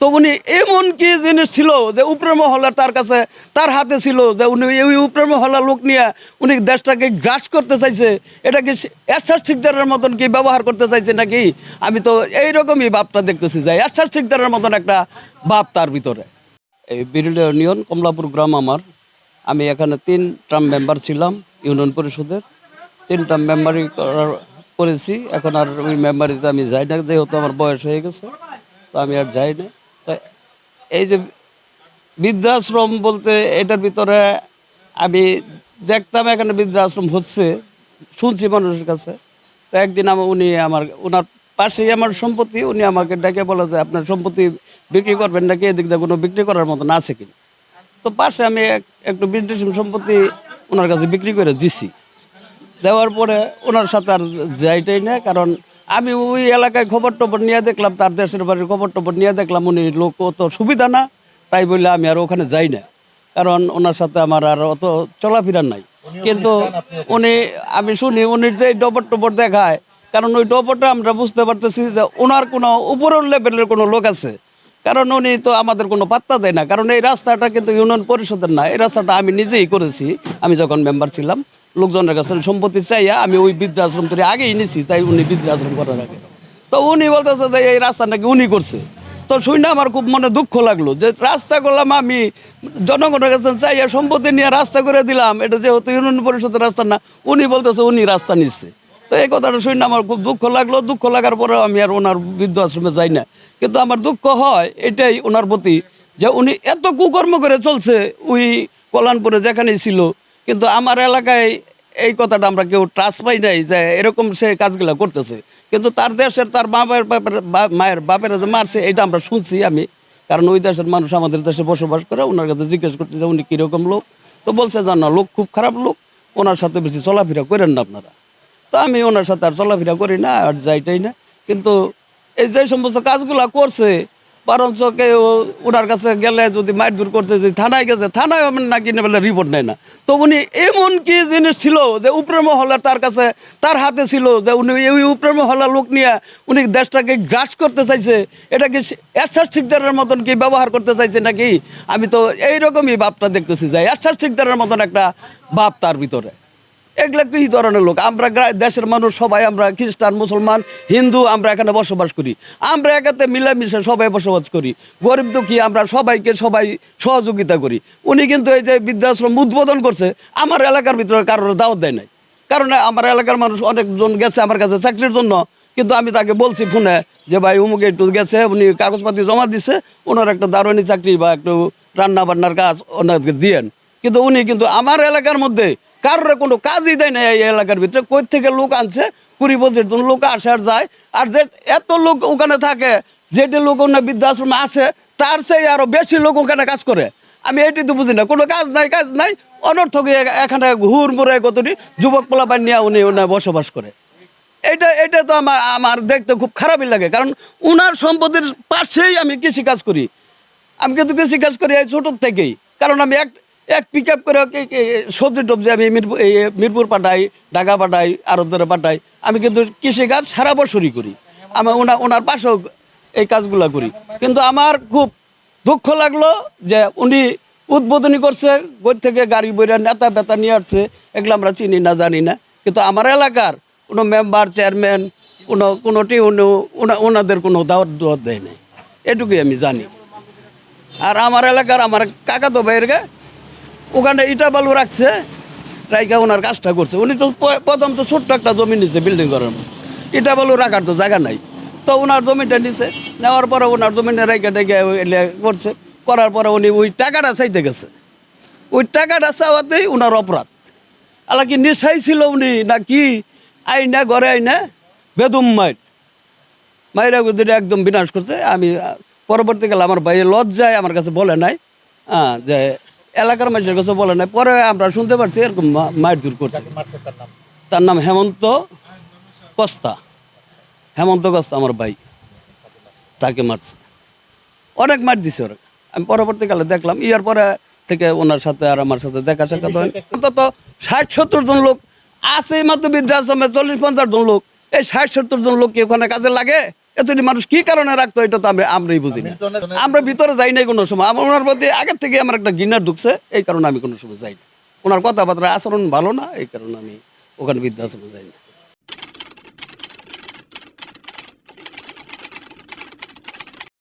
তো উনি এমন কি জিনিস ছিল যে উপরের মহল্লা তার কাছে, তার হাতে ছিল যে উনি ওই উপরের মহল্লা লোক নিয়ে উনি দেশটাকে গ্রাস করতে চাইছে? এটা কি এরশাদ ঠিকদারের মতন কি ব্যবহার করতে চাইছে নাকি? আমি তো এইরকমই ভাবটা দেখতেছি যে এরশাদ ঠিকদারের মতন একটা ভাব তার ভিতরে। এই বিরুলিয়া ইউনিয়ন, কমলাপুর গ্রাম আমার। আমি এখানে তিন টার্ম মেম্বার ছিলাম ইউনিয়ন পরিষদের। তিন টার্ম মেম্বারই করার করেছি। এখন আর ওই মেম্বারিতে আমি যাই না, যেহেতু আমার বয়স হয়ে গেছে, তো আমি আর যাই না। এই যে বৃদ্ধাশ্রম বলতে এটার ভিতরে আমি দেখতাম এখানে বৃদ্ধাশ্রম হচ্ছে, শুনছি মানুষের কাছে। তো একদিন আমার উনি আমার ওনার পাশেই আমার সম্পত্তি, উনি আমাকে ডেকে বলে যে, আপনার সম্পত্তি বিক্রি করবেন নাকি? এদিক দিয়ে কোনো বিক্রি করার মতন আছে কিনা? তো পাশে আমি একটু বিদেশি সম্পত্তি ওনার কাছে বিক্রি করে দিছি। দেওয়ার পরে ওনার সাথে আর যাইটাই না, কারণ আমি ওই এলাকায় খবর টবর নিয়ে দেখলাম তার দেশের বাড়ির খবর টবর নিয়ে দেখলাম উনি লোক অত সুবিধা না তাই বললে আমি আর ওখানে যাই না। কারণ ওনার সাথে আমার আর অত চলাফেরা নাই। কিন্তু উনি আমি শুনি উনি যে ডবর টবর দেখায় কারণ ওই ডবরটা আমরা বুঝতে পারতেছি যে ওনার কোনো উপরের লেভেলের কোনো লোক আছে। কারণ উনি তো আমাদের কোনো পাত্তা দেয় না। কারণ এই রাস্তাটা কিন্তু ইউনিয়ন পরিষদের না। এই রাস্তাটা আমি নিজেই করেছি। আমি যখন মেম্বার ছিলাম, লোকজনের কাছে সম্পত্তি চাইয়া আমি ওই বৃদ্ধাশ্রম থেকে আগেই নিছি, তাই উনি বৃদ্ধাশ্রম করার আগে। তো উনি বলতেছে যে এই রাস্তা নাকি উনি করছে। তো শুনে আমার খুব মনে দুঃখ লাগল যে রাস্তা করলাম আমি, জনগণের কাছে চাইয়া সম্পত্তি নিয়ে রাস্তা করে দিলাম। এটা যেহেতু ইউনিয়ন পরিষদের রাস্তা না, উনি বলতেছে উনি রাস্তা নিচ্ছে তো এই কথাটা শুনে আমার খুব দুঃখ লাগল। দুঃখ লাগার পরেও আমি আর ওনার বৃদ্ধ আশ্রমে যাই না। কিন্তু আমার দুঃখ হয় এটাই ওনার প্রতি যে উনি এত কুকর্ম করে চলছে ওই কল্যাণপুরে যেখানেই ছিল। কিন্তু আমার এলাকায় এই কথাটা আমরা কেউ ট্রাস পাই নাই যে এরকম সে কাজগুলো করতেছে। কিন্তু তার দেশের তার বাবার বাপের বা- মায়ের বাপেরা যে মারছে, এটা আমরা শুনছি আমি। কারণ ওই দেশের মানুষ আমাদের দেশে বসবাস করে, ওনার কাছে জিজ্ঞেস করছে যে উনি কীরকম লোক? তো বলছে যে না, লোক খুব খারাপ লোক। ওনার সাথে বেশি চলাফেরা করেন না আপনারা। তো আমি ওনার সাথে আর চলাফেরা করি না, আর যাইটাই না। কিন্তু এই যে সমস্ত কাজগুলা করছে, বরঞ্চ কেউ ওনার কাছে গেলে যদি মারধর করছে যদি থানায় গেছে, থানায় নাকি বলে রিপোর্ট নেয় না। তো উনি এমন কি জিনিস ছিল যে উপরের মহল্লা তার কাছে, তার হাতে ছিল যে উনি ওই উপরের মহল্লা লোক নিয়ে উনি দেশটাকে গ্রাস করতে চাইছে, এটা কি এরশাদ ঠিকদারের মতন কি ব্যবহার করতে চাইছে নাকি? আমি তো এইরকমই ভাবটা দেখতেছি যে এরশাদ ঠিকদারের মতন একটা ভাব তার ভিতরে। এগুলো কি ধরনের লোক। আমরা দেশের মানুষ সবাই, আমরা খ্রিস্টান, মুসলমান, হিন্দু, আমরা এখানে বসবাস করি। আমরা একাতে মিলেমিশে সবাই বসবাস করি। গরিব দুঃখী, আমরা সবাইকে সবাই সহযোগিতা করি। উনি কিন্তু এই যে বৃদ্ধাশ্রম উদ্বোধন করছে, আমার এলাকার ভিতরে কারোর দাওয়াত দেয় নাই। কারণ আমার এলাকার মানুষ অনেকজন গেছে আমার কাছে চাকরির জন্য। কিন্তু আমি তাকে বলছি ফোনে যে, ভাই উমুকে একটু গেছে, উনি কাগজপাতি জমা দিছে, ওনার একটা দারুণী চাকরি বা একটু রান্না বান্নার কাজ ওনাকে দিয়েন। কিন্তু উনি কিন্তু আমার এলাকার মধ্যে কারোর কোনো কাজই দেয় না এই এলাকার ভিতরে। কই থেকে লোক আনছে, কুড়ি পঁচিশ জন লোক আসে আর যায়। আর যে এত লোক ওখানে থাকে, যেটি লোক ওখানে বৃদ্ধাশ্রমে আছে, তার সেই আরও বেশি লোক ওখানে কাজ করে। আমি এটি তো বুঝি না, কোনো কাজ নাই কাজ নাই। অনর্থক এখানে হুর মুড়ে কতটি যুবক পোলাপান নিয়ে উনি ওনার বসবাস করে। এটা এটা তো আমার আমার দেখতে খুব খারাপই লাগে, কারণ উনার সম্পত্তির পাশেই আমি কৃষি কাজ করি। আমি কিন্তু কৃষি কাজ করি এই ছোটোর থেকেই। কারণ আমি এক এক পিক আপ করে সবজি টবজি আমি মিরপুর মিরপুর পাঠাই, ঢাকা পাঠাই, আরবদারে পাঠাই। আমি কিন্তু কৃষি কাজ সারা বছরই করি। আমি ওনার ওনার পাশেও এই কাজগুলো করি। কিন্তু আমার খুব দুঃখ লাগল যে উনি উদ্বোধনী করছে কই থেকে গাড়ি বইরা নেতা বেতা নিয়ে আসছে। এগুলো আমরা চিনি না, জানি না। কিন্তু আমার এলাকার কোনো মেম্বার চেয়ারম্যান কোনো কোনোটি ওনাদের কোনো দাওয়াত দাওয়াত দেয় নাই। এটুকুই আমি জানি। আর আমার এলাকার আমার কাকা তো বাইরে ওখানে ইটা বালু রাখছে রাইকা ওনার কাজটা করছে। উনি তো প্রথম তো ছোট্ট একটা জমি নিছে বিল্ডিং করার। ইটা বালু রাখার তো জায়গা নাই। তো ওনার জমিটা নিছে, নেওয়ার পরে ওনার জমিটা রাইকা টেকে করছে। করার পরে উনি ওই টাকাটা চাইতে গেছে। ওই টাকাটা চাওয়াতেই ওনার অপরাধ। আলা কি নেশাই ছিল উনি না কি? আইনা ঘরে আইনা বেদম মাইট মায়েরা গুদিটা একদম বিনাশ করছে। আমি পরবর্তীকালে আমার ভাই লজ্জায় আমার কাছে বলে নাই হ্যাঁ যে এলাকার মানুষের কাছে বলে নাই। পরে আমরা শুনতে পারছি এরকম মায়ের দূর করছে। তার নাম? হেমন্ত কস্তা। হেমন্ত কস্তা আমার ভাই। তাকে মারছে। অনেক মার দিছে ওরা। আমি পরবর্তীকালে দেখলাম। ইয়ার পরে থেকে ওনার সাথে আর আমার সাথে দেখা সাক্ষাৎ হয়। অন্তত ষাট সত্তর জন লোক আছে মাত্র বৃদ্ধাশ্রমে চল্লিশ পঞ্চাশ জন লোক। এই ষাট সত্তর জন লোক কি ওখানে কাজে লাগে? এতটি মানুষ কি কারণে রাখতো এটা তো আমরা আমরাই বুঝি না। আমরা ভিতরে যাই নাই কোনো সময়। আমার ওনার প্রতি আগের থেকে আমার একটা গিনার ঢুকছে এই কারণে আমি কোনো সময় যাই না। ওনার কথাবার্তা আচরণ ভালো না এই কারণে আমি ওখানে বৃদ্ধাশ্রমে যাই না।